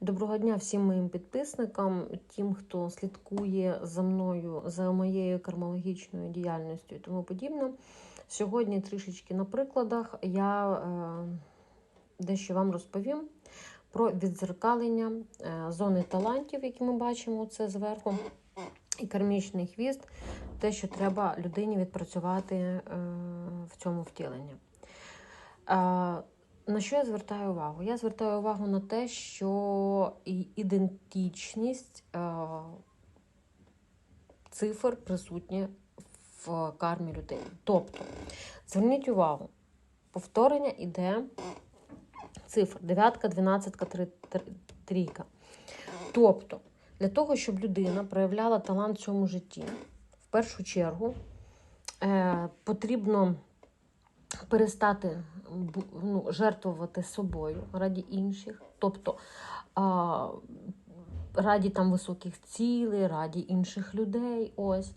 Доброго дня всім моїм підписникам, тим, хто слідкує за мною, за моєю кармологічною діяльністю і тому подібне. Сьогодні трішечки на прикладах я е, дещо вам розповім про відзеркалення е, зони талантів, які ми бачимо це зверху, і кармічний хвіст, те, що треба людині відпрацювати е, в цьому втіленні. На що я звертаю увагу? Я звертаю увагу на те, що ідентичність е, цифр присутня в кармі людини. Тобто, зверніть увагу, повторення іде цифр дев'ятка, дванадцятка, трійка. Тобто, для того, щоб людина проявляла талант в цьому житті, в першу чергу е, потрібно перестати ну, жертвувати собою раді інших, тобто а, раді там високих цілей, раді інших людей. Ось.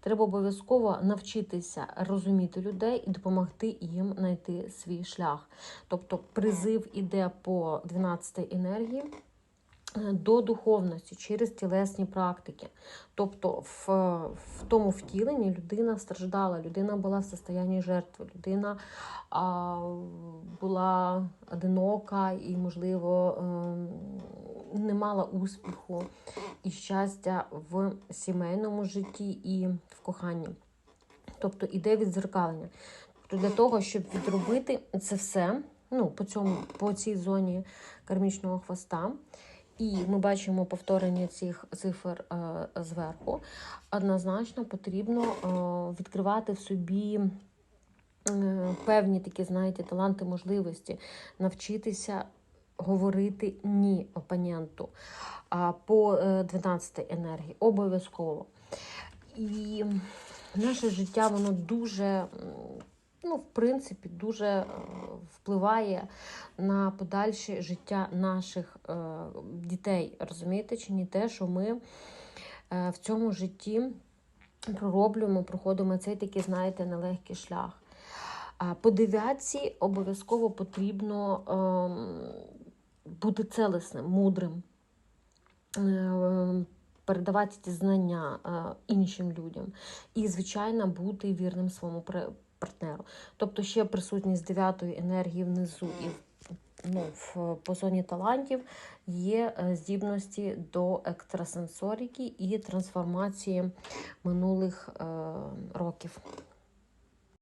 Треба обов'язково навчитися розуміти людей і допомогти їм знайти свій шлях. Тобто призив іде по 12-й енергії до духовності через тілесні практики. Тобто в, в тому втіленні людина страждала, людина була в состоянні жертви, людина а, була одинока і, можливо, ем, не мала успіху і щастя в сімейному житті і в коханні. Тобто іде відзеркалення. Тобто для того, щоб відробити це все, ну, по, цьому, по цій зоні кармічного хвоста, і ми бачимо повторення цих цифр е, зверху, однозначно потрібно е, відкривати в собі е, певні такі, знаєте, таланти, можливості, навчитися говорити ні опоненту по е, 12 енергії, обов'язково. І наше життя, воно дуже, ну, в принципі, дуже е, впливає на подальше життя наших е, дітей. Розумієте, чи ні те, що ми е, в цьому житті пророблюємо, проходимо цей такий, знаєте, нелегкий шлях. По дев'ятці обов'язково потрібно ем, бути целесним, мудрим, передавати ці знання іншим людям і, звичайно, бути вірним своєму партнеру. Тобто ще присутність дев'ятої енергії внизу і ну, в, по зоні талантів є е, здібності до екстрасенсоріки і трансформації минулих е, років.